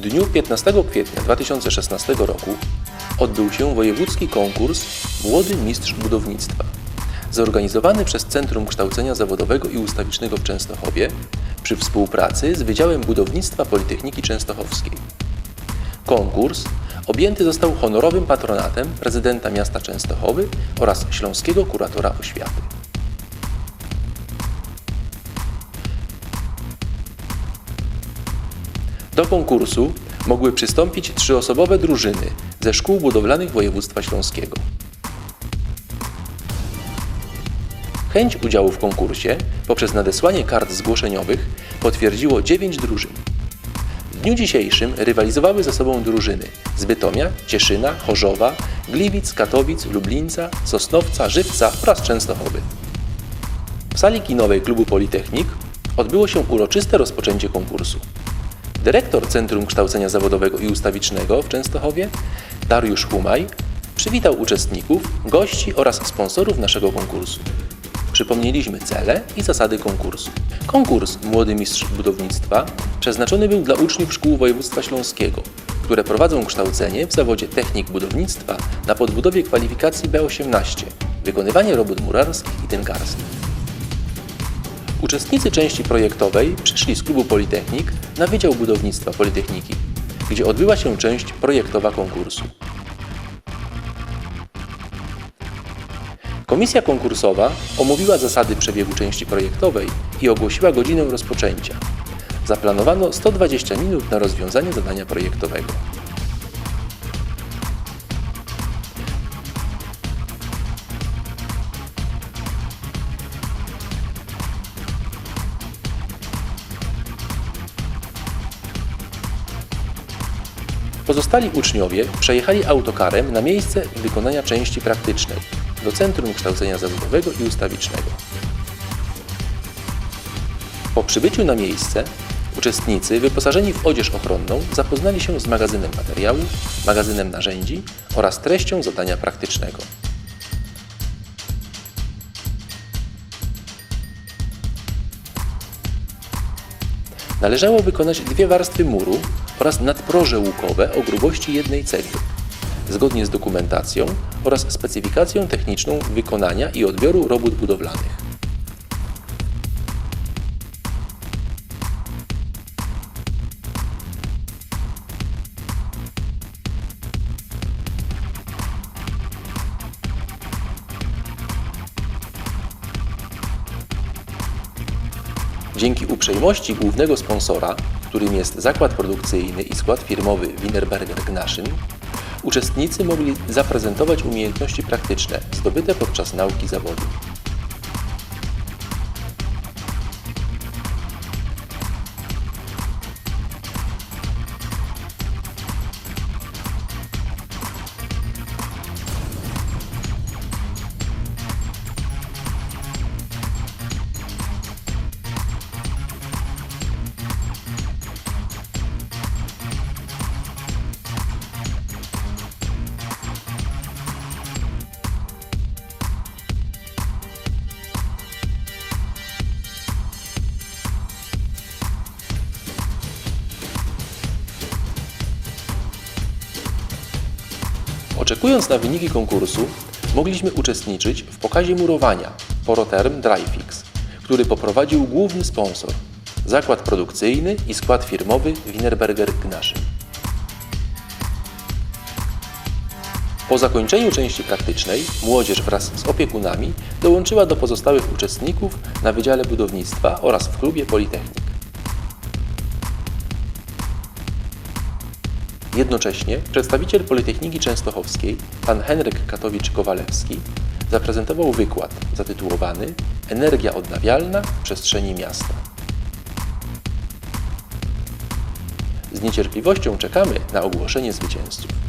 dniu 15 kwietnia 2016 roku odbył się wojewódzki konkurs Młody Mistrz Budownictwa, zorganizowany przez Centrum Kształcenia Zawodowego i Ustawicznego w Częstochowie przy współpracy z Wydziałem Budownictwa Politechniki Częstochowskiej. Konkurs objęty został honorowym patronatem prezydenta miasta Częstochowy oraz Śląskiego Kuratora Oświaty. Do konkursu mogły przystąpić trzyosobowe drużyny ze szkół budowlanych województwa śląskiego. Chęć udziału w konkursie poprzez nadesłanie kart zgłoszeniowych potwierdziło 9 drużyn. W dniu dzisiejszym rywalizowały ze sobą drużyny z Bytomia, Cieszyna, Chorzowa, Gliwic, Katowic, Lublińca, Sosnowca, Żywca oraz Częstochowy. W sali kinowej klubu Politechnik odbyło się uroczyste rozpoczęcie konkursu. Dyrektor Centrum Kształcenia Zawodowego i Ustawicznego w Częstochowie, Dariusz Humaj, przywitał uczestników, gości oraz sponsorów naszego konkursu. Przypomnieliśmy cele i zasady konkursu. Konkurs Młody Mistrz Budownictwa przeznaczony był dla uczniów szkół województwa śląskiego, które prowadzą kształcenie w zawodzie technik budownictwa na podbudowie kwalifikacji B18, wykonywanie robót murarskich i tynkarskich. Uczestnicy części projektowej przyszli z klubu Politechnik na Wydział Budownictwa Politechniki, gdzie odbyła się część projektowa konkursu. Komisja konkursowa omówiła zasady przebiegu części projektowej i ogłosiła godzinę rozpoczęcia. Zaplanowano 120 minut na rozwiązanie zadania projektowego. Pozostali uczniowie przejechali autokarem na miejsce wykonania części praktycznej do Centrum Kształcenia Zawodowego i Ustawicznego. Po przybyciu na miejsce uczestnicy wyposażeni w odzież ochronną zapoznali się z magazynem materiałów, magazynem narzędzi oraz treścią zadania praktycznego. Należało wykonać dwie warstwy muru oraz nadproże łukowe o grubości jednej cegły, zgodnie z dokumentacją oraz specyfikacją techniczną wykonania i odbioru robót budowlanych. Dzięki uprzejmości głównego sponsora, którym jest zakład produkcyjny i skład firmowy Wienerberger Gnaszyn, uczestnicy mogli zaprezentować umiejętności praktyczne zdobyte podczas nauki zawodu. Oczekując na wyniki konkursu, mogliśmy uczestniczyć w pokazie murowania Poroterm Dryfix, który poprowadził główny sponsor zakład produkcyjny i skład firmowy Wienerberger Gnaszyn. Po zakończeniu części praktycznej młodzież wraz z opiekunami dołączyła do pozostałych uczestników na Wydziale Budownictwa oraz w klubie Politechnik. Jednocześnie przedstawiciel Politechniki Częstochowskiej, pan Henryk Katowicz-Kowalewski, zaprezentował wykład zatytułowany Energia odnawialna w przestrzeni miasta. Z niecierpliwością czekamy na ogłoszenie zwycięzców.